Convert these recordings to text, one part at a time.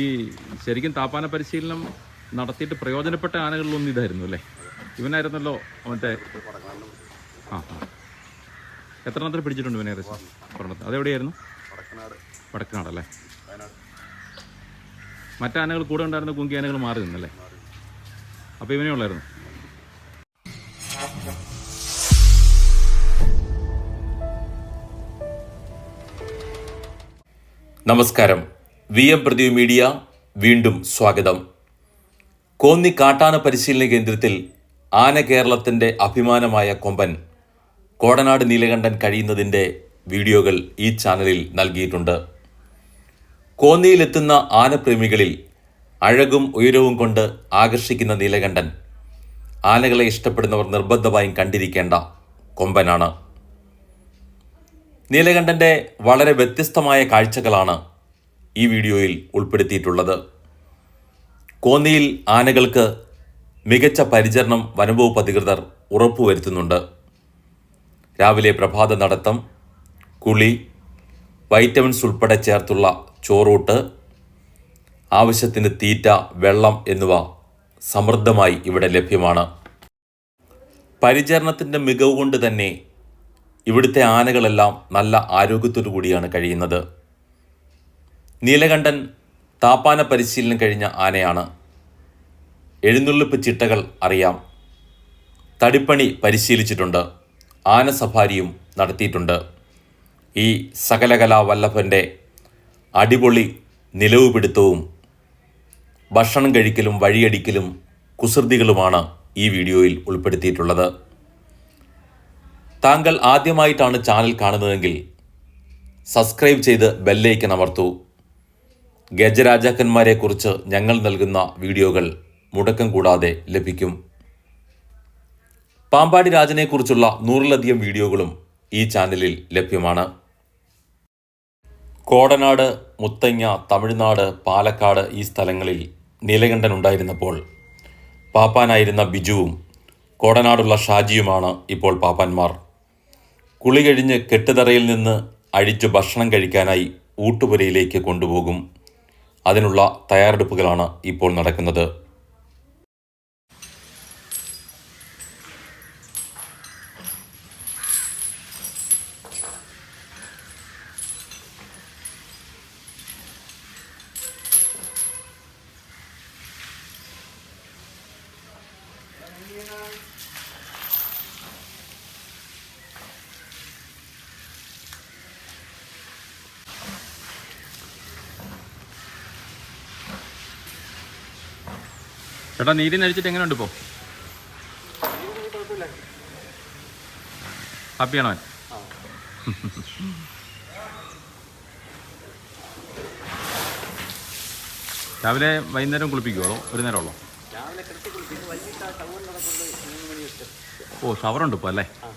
ഈ ശരിക്കും താപ്പാന പരിശീലനം നടത്തിയിട്ട് പ്രയോജനപ്പെട്ട ആനകളിലൊന്നും ഇതായിരുന്നു അല്ലേ? ഇവനായിരുന്നല്ലോ മറ്റേ ആ എത്ര എണ്ണത്തിൽ പിടിച്ചിട്ടുണ്ട് ഇവനെ ഒരെണ്ണത്തിൽ. അതെവിടെയായിരുന്നു? വടക്കനാട്. വടക്കനാടല്ലേ മറ്റാനകൾ കൂടെ ഉണ്ടായിരുന്ന കുങ്കി ആനകൾ മാറി നിന്നല്ലേ? അപ്പോൾ ഇവനേ ഉള്ളായിരുന്നു. നമസ്കാരം. വി എം പ്രദീപ് മീഡിയ വീണ്ടും സ്വാഗതം. കോന്നി കാട്ടാന പരിശീലന കേന്ദ്രത്തിൽ ആന കേരളത്തിന്റെ അഭിമാനമായ കൊമ്പൻ കോടനാട് നീലകണ്ഠൻ കഴിയുന്നതിന്റെ വീഡിയോകൾ ഈ ചാനലിൽ നൽകിയിട്ടുണ്ട്. കോന്നിയിലെത്തുന്ന ആനപ്രേമികളിൽ അഴകും ഉയരവും കൊണ്ട് ആകർഷിക്കുന്ന നീലകണ്ഠൻ ആനകളെ ഇഷ്ടപ്പെടുന്നവർ നിർബന്ധമായും കണ്ടിരിക്കേണ്ട കൊമ്പനാണ്. നീലകണ്ഠന്റെ വളരെ വ്യത്യസ്തമായ കാഴ്ചകളാണ് ഈ വീഡിയോയിൽ ഉൾപ്പെടുത്തിയിട്ടുള്ളത്. കോന്നിയിൽ ആനകൾക്ക് മികച്ച പരിചരണം വനംവകുപ്പ് അധികൃതർ ഉറപ്പുവരുത്തുന്നുണ്ട്. രാവിലെ പ്രഭാത നടത്തം കുളി വൈറ്റമിൻസ് ഉൾപ്പെടെ ചേർത്തുള്ള ചോറൂട്ട് ആവശ്യത്തിന് തീറ്റ വെള്ളം എന്നിവ സമൃദ്ധമായി ഇവിടെ ലഭ്യമാണ്. പരിചരണത്തിന്റെ മികവ് കൊണ്ട് തന്നെ ഇവിടുത്തെ ആനകളെല്ലാം നല്ല ആരോഗ്യത്തോടു കൂടിയാണ് കഴിയുന്നത്. നീലകണ്ഠൻ താപ്പാന പരിശീലനം കഴിഞ്ഞ ആനയാണ്. എഴുന്നള്ളിപ്പ് ചിട്ടകൾ അറിയാം. തടിപ്പണി പരിശീലിച്ചിട്ടുണ്ട്. ആന സഫാരിയും നടത്തിയിട്ടുണ്ട്. ഈ സകലകലാ വല്ലഭന്റെ അടിപൊളി നിലവുപിടുത്തവും ഭക്ഷണം കഴിക്കലും വഴിയടിക്കലും കുസൃതികളുമാണ് ഈ വീഡിയോയിൽ ഉൾപ്പെടുത്തിയിട്ടുള്ളത്. താങ്കൾ ആദ്യമായിട്ടാണ് ചാനൽ കാണുന്നതെങ്കിൽ സബ്സ്ക്രൈബ് ചെയ്ത് ബെല്ലൈക്കൻ അമർത്തൂ. ഗജരാജാക്കന്മാരെക്കുറിച്ച് ഞങ്ങൾ നൽകുന്ന വീഡിയോകൾ മുടക്കം കൂടാതെ ലഭിക്കും. പാമ്പാടി രാജനെക്കുറിച്ചുള്ള നൂറിലധികം വീഡിയോകളും ഈ ചാനലിൽ ലഭ്യമാണ്. കോടനാട് മുത്തങ്ങ തമിഴ്നാട് പാലക്കാട് ഈ സ്ഥലങ്ങളിൽ നീലകണ്ഠൻ ഉണ്ടായിരുന്നപ്പോൾ പാപ്പാനായിരുന്ന ബിജുവും കോടനാടുള്ള ഷാജിയുമാണ് ഇപ്പോൾ പാപ്പാന്മാർ. കുളി കഴിഞ്ഞ് കെട്ടുതറയിൽ നിന്ന് അഴിച്ചു ഭക്ഷണം കഴിക്കാനായി ഊട്ടുപുരയിലേക്ക് കൊണ്ടുപോകും. അതിനുള്ള തയ്യാറെടുപ്പുകളാണ് ഇപ്പോൾ നടക്കുന്നത്. ചേട്ടാ നീതി നരിച്ചിട്ട് എങ്ങനെയുണ്ട് ഇപ്പോൾ ഹാപ്പിയാണോ രാവിലെ വൈകുന്നേരം കുളിപ്പിക്കുമോ ഒരു നേരം ഉള്ളോ? രാവിലെ കൃത്യ പിന്നെ വൈകിട്ട് ആ ടൗൺ നടക്കുന്നത് മൂന്ന് മണി തൊട്ട് ഓ ഷവറുണ്ട് ഇപ്പോൾ അല്ലേ? ആ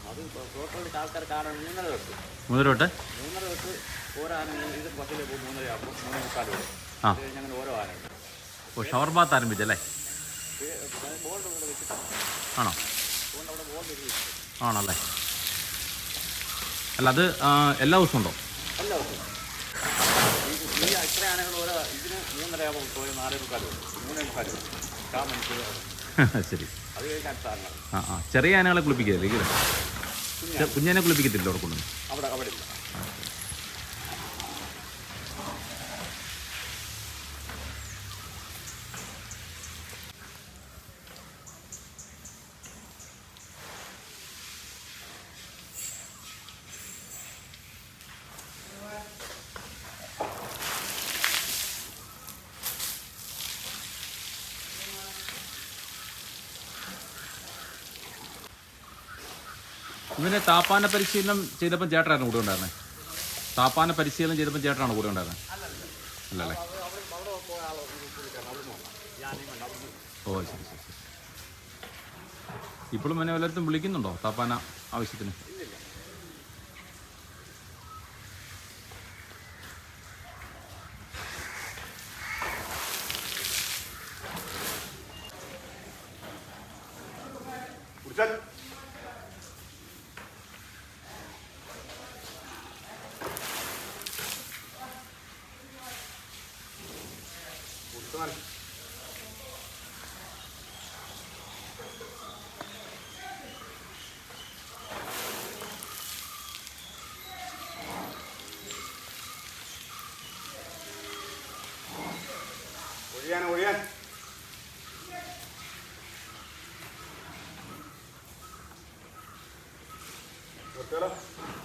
മൂന്നര തൊട്ട്? ഓ ഷവർ ബാത്ത് തൊട്ട് ആണോ? ആണല്ലേ? അല്ല അത് എല്ലാ ദിവസവും ഉണ്ടോ? ശരി. ആ ആ ചെറിയ ആനകളെ കുളിപ്പിക്കില്ലേ? കുഞ്ഞാനെ കുളിപ്പിക്കത്തില്ല അവിടെ കൊണ്ടുവന്ന്? ഇവനെ താപ്പാന പരിശീലനം ചെയ്തപ്പോൾ ചേട്ടനായിരുന്നു കൂടെ ഉണ്ടായിരുന്നത് താപ്പാന പരിശീലനം ചെയ്തപ്പോൾ ചേട്ടനാണ് കൂടെ ഉണ്ടായിരുന്നത് അല്ലല്ലേ? ഓ ശരി ശരി ഇപ്പോഴും എന്നെ വല്ലയിടത്തും വിളിക്കുന്നുണ്ടോ താപ്പാന ആവശ്യത്തിന്? കുടിച്ചാൽ O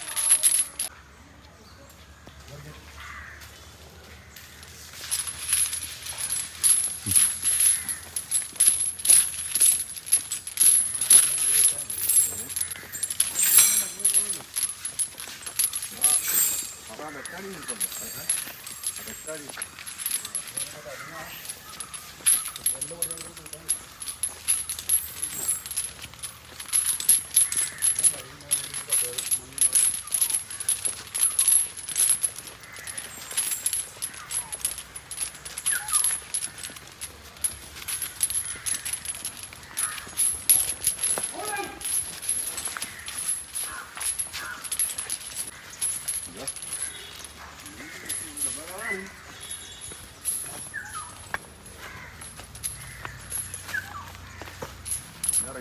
അതൊക്കെ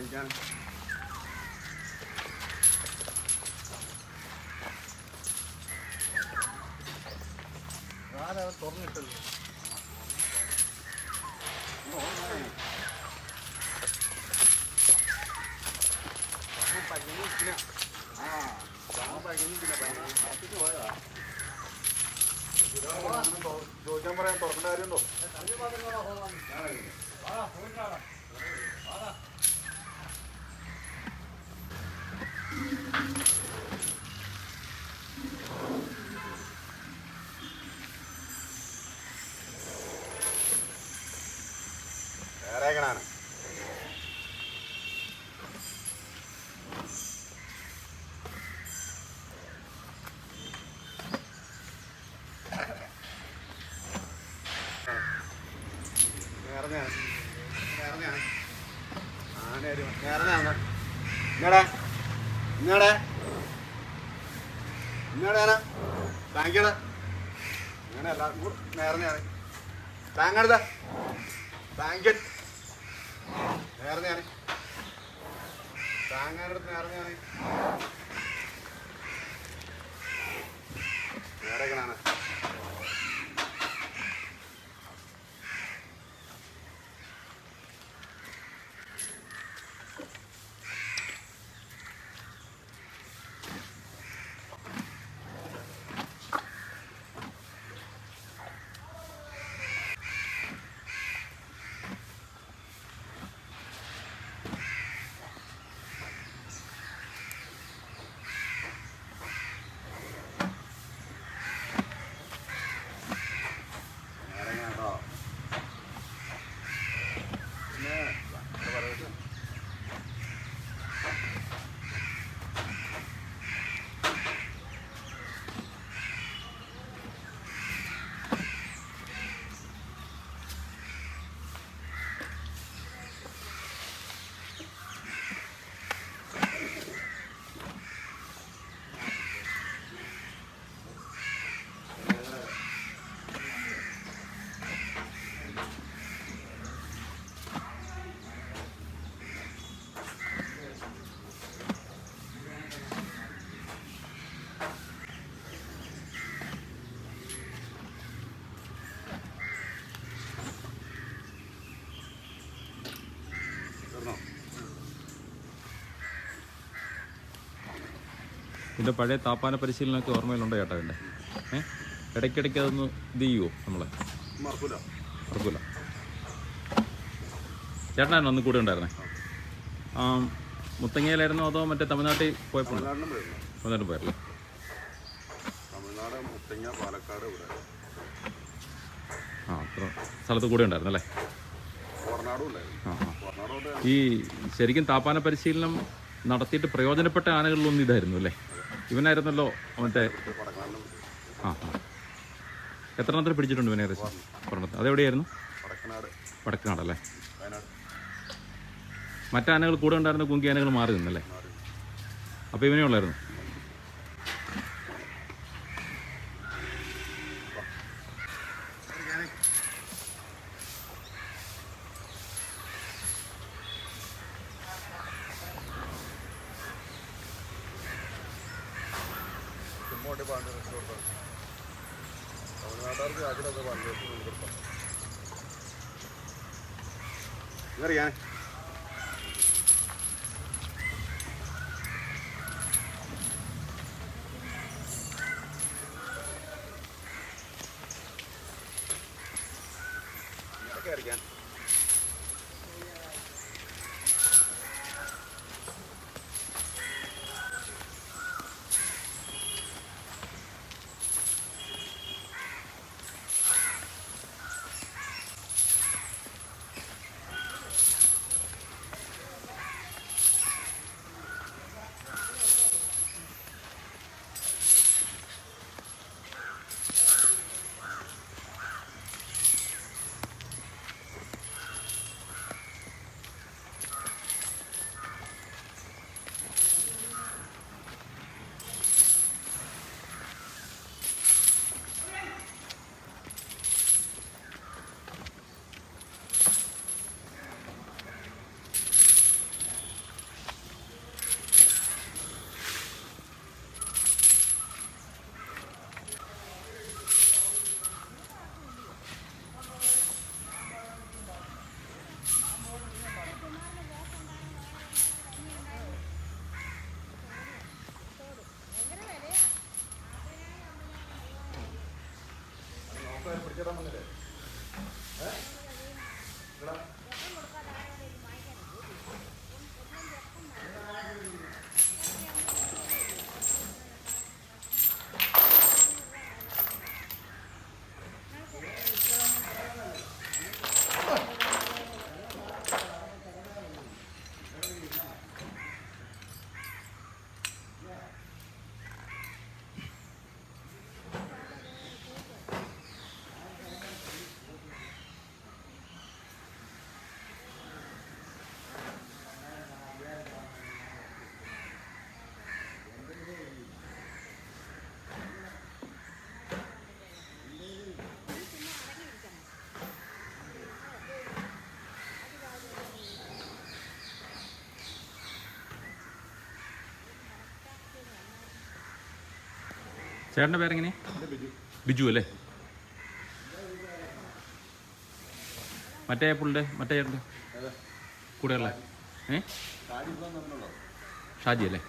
ഇറങ്ങി ഇറങ്ങിക്കാൻ തുറന്നിട്ടല്ലോ ചോദിക്കാൻ പറയാൻ തുറക്കേണ്ട കാര്യമുണ്ടോ ബാങ്കൻ നേർന്നയാണ് ഞാൻ നേരെ. നേരെക്കണാണ് ഇതിന്റെ പഴയ താപ്പാന പരിശീലനമൊക്കെ ഓർമ്മയിലുണ്ടോ ചേട്ടാ എന്റെ ഏഹ് ഇടയ്ക്കിടയ്ക്ക് അതൊന്ന് ഇത് ചെയ്യുമോ നമ്മളെ? മറക്കൂല ചേട്ടനായിരുന്നു അന്ന് കൂടെ ഉണ്ടായിരുന്നേ? മുത്തങ്ങയിലായിരുന്നു അതോ മറ്റേ തമിഴ്നാട്ടിൽ പോയപ്പോൾ തമിഴ്നാട്ടിൽ പോയല്ലേ? ആ അത്ര സ്ഥലത്ത് കൂടെ ഉണ്ടായിരുന്നു അല്ലേ? കോർണാടും ഉണ്ടായിരുന്നു. ആ ആ. ഈ ശരിക്കും താപ്പാന പരിശീലനം നടത്തിയിട്ട് പ്രയോജനപ്പെട്ട ആനകളിലൊന്നും ഇതായിരുന്നു അല്ലേ? ഇവനായിരുന്നല്ലോ മറ്റേ ആ ആ. എത്ര എണ്ണത്തിൽ പിടിച്ചിട്ടുണ്ട് ഇവനെ ഏകദേശം? ഒരെണ്ണത്തിൽ അതെവിടെയായിരുന്നു വടക്കനാട്. വയനാട്. മറ്റാനകൾ കൂടെ ഉണ്ടായിരുന്ന കുങ്കി ആനകൾ മാറി നിന്നല്ലേ? അപ്പോൾ ഇവനേ ഉള്ളായിരുന്നു? ചുമ്മോട്ടി പാണ്ട് കൊടുത്തു തമിഴ്നാട്ടുകാർക്ക് ആക്കിലൊക്കെ പാണ്ട് കൊടുത്തു ഇതറിയാൻ ഇതൊക്കെ adamın öyle. ചേട്ടന്റെ പേരെങ്ങനെ ബിജു അല്ലേ? മറ്റേ പുള്ളിന്റെ മറ്റേ ചേട്ടന്റെ? കൂടെയുള്ള ഏ? ഷാജി അല്ലേ?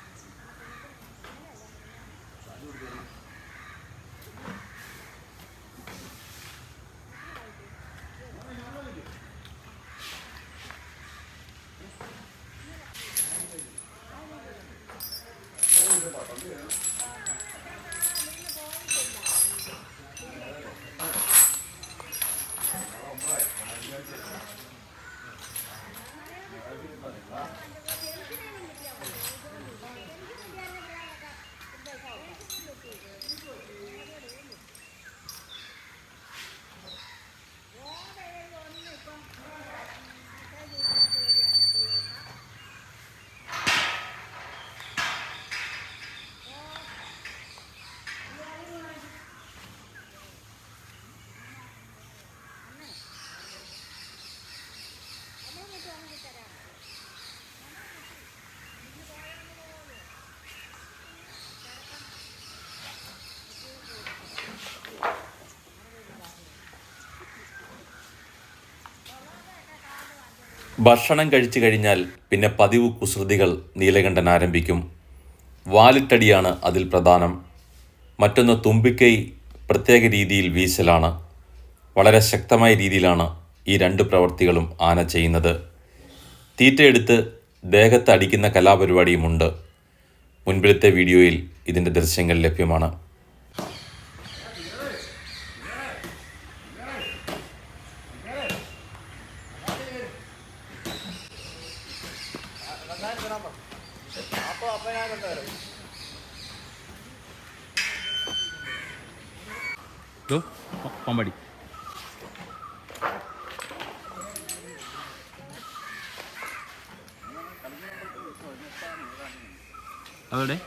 ഭക്ഷണം കഴിച്ചു കഴിഞ്ഞാൽ പിന്നെ പതിവ് കുസൃതികൾ നീലകണ്ഠൻ ആരംഭിക്കും. വാലിട്ടടിയാണ് അതിൽ പ്രധാനം. മറ്റൊന്ന് തുമ്പിക്കൈ പ്രത്യേക രീതിയിൽ വീശലാണ്. വളരെ ശക്തമായ രീതിയിലാണ് ഈ രണ്ട് പ്രവൃത്തികളും ആന ചെയ്യുന്നത്. തീറ്റയെടുത്ത് ദേഹത്ത് അടിക്കുന്ന കലാപരിപാടിയുമുണ്ട് മുൻപിലത്തെ വീഡിയോയിൽ ഇതിന്റെ ദൃശ്യങ്ങൾ ലഭ്യമാണ് ഇതോ പ- പമ്പടി അവിടെ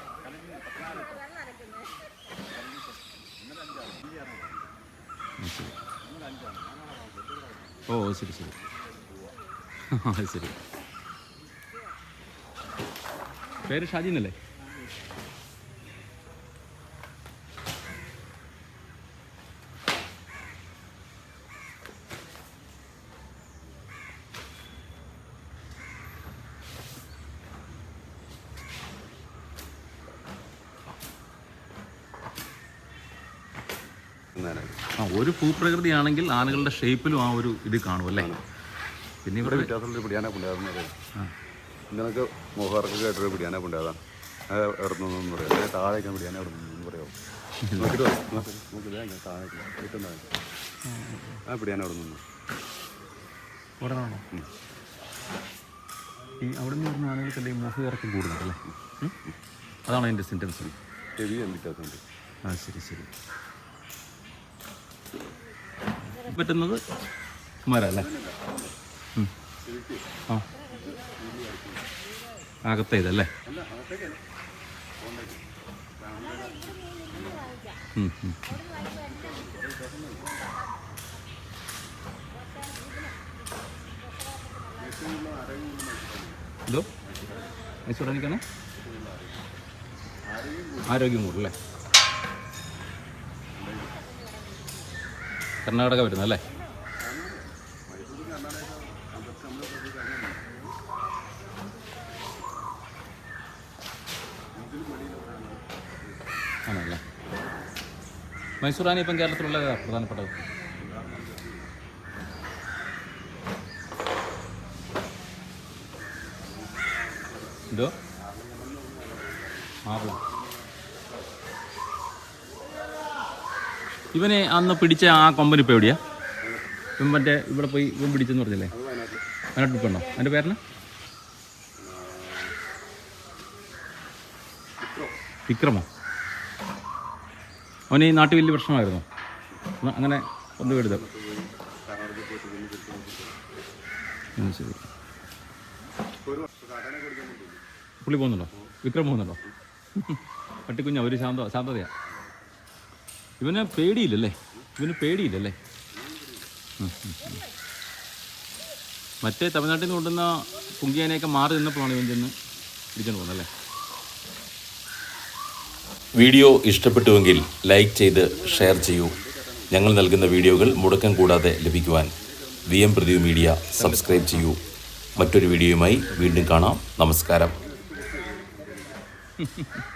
ഓ ശരി ശരി. ശരി. പേര് ഷാജി എന്നല്ലേ ആ ഒരു ഭൂപ്രകൃതിയാണെങ്കിൽ ആനകളുടെ ഷേപ്പിലും ആ ഒരു ഇത് കാണും അല്ലേ? പിന്നെ ഇവിടെ വ്യത്യാസമുള്ള പിടിയാനെ കൊണ്ടുവരുന്നത് ഇങ്ങനൊക്കെ മോഹർക്കൊക്കെ കേട്ടൊരു പിടിയാനെ കൊണ്ടുവരാം അത് എവിടെ പറയാം. താഴേക്കാൻ പിടിയാനെ എവിടെ പറയാം. നോക്കിട്ട് താഴേക്ക് ആ പിടിയാനെ നിന്ന്. ഈ അവിടെ നിന്ന് വരുന്ന ഇറക്കം അതാണോ അതിന്റെ സെന്റൻസ് ചെവി വ്യത്യാസമുണ്ട് ആ ശരി ശരി. പറ്റുന്നത് മര അല്ലേ ഉം. ആ. അകത്തെ ഇതല്ലേ? ഹലോ ഉം, ഉം. എന്തോ? ഐശ്വര്യനിക്കാണ് ആരോഗ്യം കൂടും അല്ലേ? കർണാടക വരുന്നല്ലേ ആണല്ലേ? മൈസൂറാണ് ഇപ്പം കേരളത്തിലുള്ള പ്രധാനപ്പെട്ടത്. എന്തോ? മാപ്പിള. ഇവനെ അന്ന് പിടിച്ച ആ കൊമ്പൻ ഇപ്പോൾ എവിടെയാ? ഇവൻ മറ്റേ ഇവിടെ പോയി ഇവൻ പിടിച്ചെന്ന് പറഞ്ഞില്ലേ? വയനാട്ടിൽ പെണ്ണോ? അതിന്റെ പേരന വിക്രമോ? അവന് ഈ നാട്ടിൽ വലിയ പ്രശ്നമായിരുന്നു. അങ്ങനെ ഒന്ന് വിടുത. ശരി. പുള്ളി പോകുന്നുണ്ടോ? വിക്രം പോകുന്നുണ്ടോ? പട്ടിക്കുഞ്ഞ ഒരു ശാന്ത ശാന്തതയാ. ഇവന് പേടിയില്ലല്ലേ? ഇവന് പേടിയില്ലല്ലേ. മറ്റേ തമിഴ്നാട്ടിൽ നിന്ന് കൊണ്ടുവന്ന പുങ്കിയാനെയൊക്കെ മാറി നിന്നപ്പോഴാണ് ഇവൻ ചെന്ന് പിടിച്ചോണ്ട് പോകുന്നല്ലേ വീഡിയോ ഇഷ്ടപ്പെട്ടുവെങ്കിൽ ലൈക്ക് ചെയ്ത് ഷെയർ ചെയ്യൂ. ഞങ്ങൾ നൽകുന്ന വീഡിയോകൾ മുടക്കം കൂടാതെ ലഭിക്കുവാൻ V M Pradeep media subscribe ചെയ്യൂ. മറ്റൊരു വീഡിയോയുമായി വീണ്ടും കാണാം. നമസ്കാരം.